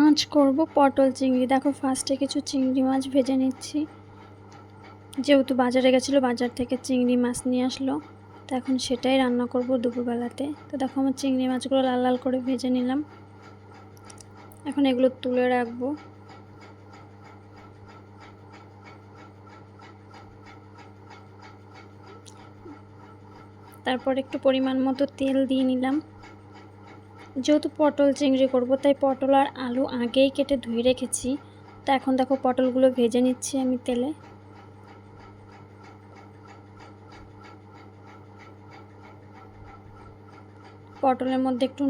আঁচ করব পটল চিংড়ি। দেখো ফার্স্টে কিছু চিংড়ি মাছ ভেজে নিচ্ছি। যেহেতু বাজারে গেছিল, বাজার থেকে চিংড়ি মাছ নিয়ে আসলো, তো এখন সেটাই রান্না করব দুপুরবেলাতে। তো দেখো আমার চিংড়ি মাছগুলো লাল লাল করে ভেজে নিলাম। এখন এগুলো তুলে রাখব। তারপর একটু পরিমাণ মতো তেল দিয়ে নিলাম। যেহেতু পটল চিংড়ি করব, তাই পটল আর আলু আগেই কেটে ধুয়ে রেখেছি। তা এখন দেখো পটলগুলো ভেজে নিচ্ছি আমি তেলে। পটলের মধ্যে একটু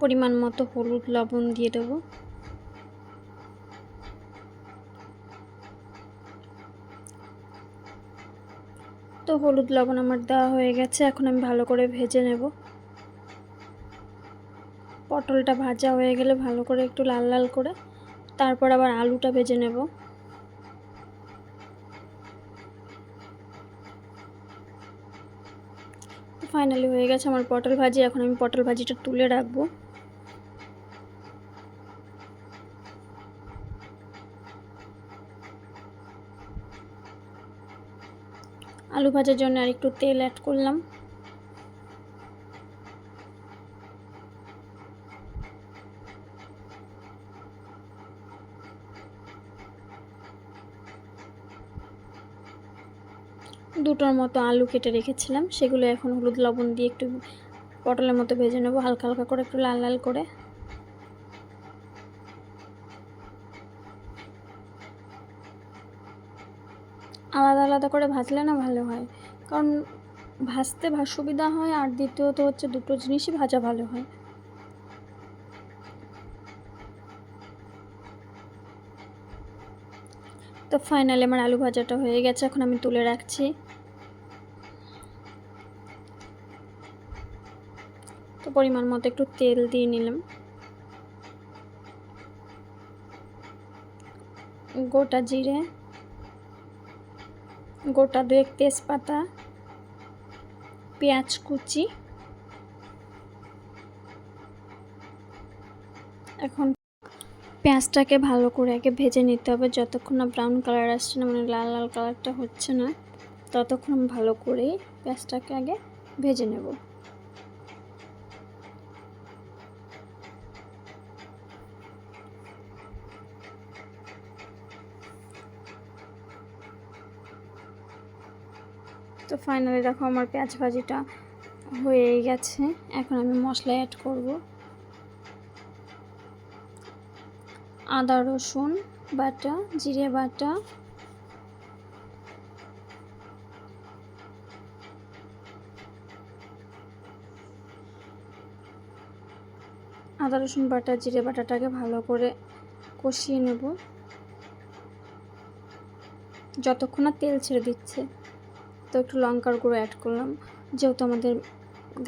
পরিমাণ মতো হলুদ, লবণ দিয়ে দেবো। তো হলুদ, লবণ আমার দেওয়া হয়ে গেছে, এখন আমি ভালো করে ভেজে নেব। পটলটা ভাজা হয়ে গেলে ভালো করে একটু লাল লাল করে তারপর আবার আলুটা ভেজে নেব। ফাইনালি হয়ে গেছে আমার পটল ভাজি, এখন আমি পটল ভাজিটা তুলে রাখব। আলু ভাজার জন্য আর একটু তেল অ্যাড করলাম। দুটোর মতো আলু কেটে রেখেছিলাম। সেগুলো এখন হলুদ লবণ দিয়ে একটু পটলের মতো ভেজে নেব, হালকা হালকা করে একটু লাল লাল করে। আলাদা আলাদা করে ভাজলে না ভালো হয়। কারণ ভাজতে সুবিধা হয় আর দ্বিতীয়ত হচ্ছে দুটো জিনিসই ভাজা ভালো হয়। তো ফাইনালি আমার আলু ভাজাটা হয়ে গেছে, এখন আমি তুলে রাখছি। তো পরিমাণ মতো একটু তেল দিয়ে নিলাম। গোটা জিরে, গোটা দুয়েক তেজপাতা, পেঁয়াজ কুচি। এখন পেঁয়াজটাকে ভালো করে আগে ভেজে নিতে হবে। যতক্ষণ না ব্রাউন কালার আসছে না মানে লাল লাল কালারটা হচ্ছে না, ততক্ষণ ভালো করেই পেঁয়াজটাকে আগে ভেজে নেব। তো ফাইনালি দেখো আমার পেঁয়াজ ভাজিটা হয়ে গেছে। এখন আমি মশলা অ্যাড করব। আদা, রসুন বাটা, জিরে বাটা। আদা, রসুন বাটা, জিরে বাটাটাকে ভালো করে কষিয়ে নেব। যতক্ষণ না তেল ছেড়ে দিচ্ছে, তো একটু লঙ্কার গুঁড়ো অ্যাড করলাম। যেহেতু আমাদের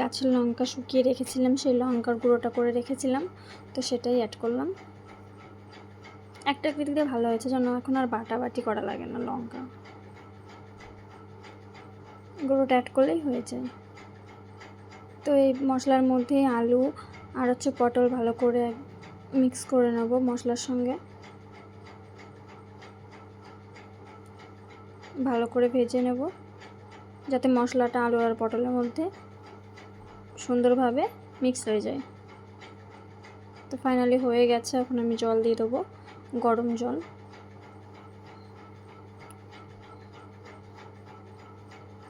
গাছের লঙ্কা শুকিয়ে রেখেছিলাম, সেই লঙ্কার গুঁড়োটা করে রেখেছিলাম, তো সেটাই অ্যাড করলাম। একটা দিক দিয়ে ভালো হয়েছে যেন এখন আর বাটা বাটি করা লাগে না, লঙ্কা। গুঁড়োটা অ্যাড করলেই হয়ে যায়। তো এই মশলার মধ্যে আলু আর হচ্ছে পটল ভালো করে মিক্স করে নেব মশলার সঙ্গে। ভালো করে ভেজে নেব, যাতে মশলাটা আলু আর পটলের মধ্যে সুন্দরভাবে মিক্স হয়ে যায়। তো ফাইনালি হয়ে গেছে, এখন আমি জল দিয়ে দেবো। গরম জল।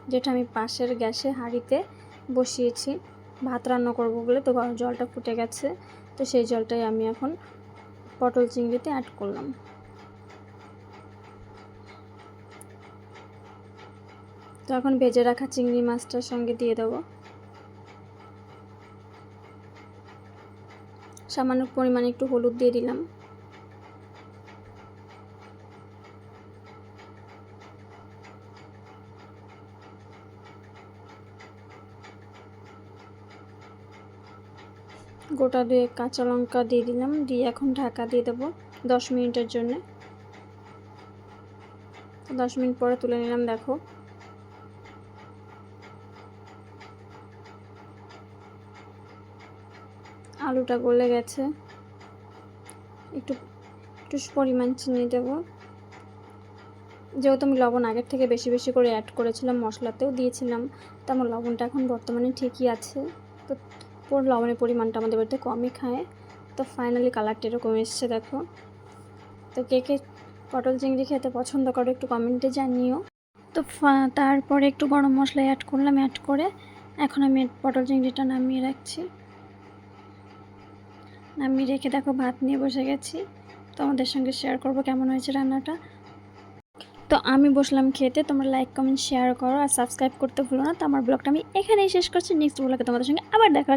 যেটা আমি পাশের গ্যাসে হাঁড়িতে বসিয়েছি। ভাত রান্না করব বলে তো জলটা ফুটে গেছে। তো সেই জলটাই আমি এখন পটল চিংড়িতে অ্যাড করলাম। তো এখন ভেজে রাখা চিংড়ি মাছটার সঙ্গে দিয়ে দেবো। সামান্য পরিমাণে একটু হলুদ দিয়ে দিলাম। গোটা দিয়ে কাঁচা লঙ্কা দিয়ে দিলাম, দিয়ে এখন ঢাকা দিয়ে দেবো দশ মিনিটের জন্য। দশ মিনিট পরে তুলে নিলাম, দেখো। আলুটা গলে গেছে। একটু একটু পরিমাণ চিনি দেবো। যেহেতু আমি লবণ আগের থেকে বেশি বেশি করে অ্যাড করেছিলাম মশলাতেও দিয়েছিলাম, তো আমার লবণটা এখন বর্তমানে ঠিকই আছে। তো লবণের পরিমাণটা আমাদের বাড়িতে কমই খায়। তো ফাইনালি কালারটা এরকম এসছে, দেখো। তো কে কে পটল চিংড়ি খেতে পছন্দ করো একটু কমেন্টে জানিও। তো তারপরে একটু গরম মশলা অ্যাড করলাম অ্যাড করে এখন আমি পটল চিংড়িটা নামিয়ে রাখছি। নামিয়ে রেখে দেখো ভাত নিয়ে বসে গেছি। তোমাদের সঙ্গে শেয়ার করব কেমন হয়েছে রান্নাটা। তো আমি বসলাম খেতে, তোমরা লাইক কমেন্ট শেয়ার করো আর সাবস্ক্রাইব করতে ভুলো না। তো আমার ব্লগটা আমি এখানেই শেষ করছি। নেক্সট ব্লগে তোমাদের সঙ্গে আবার দেখা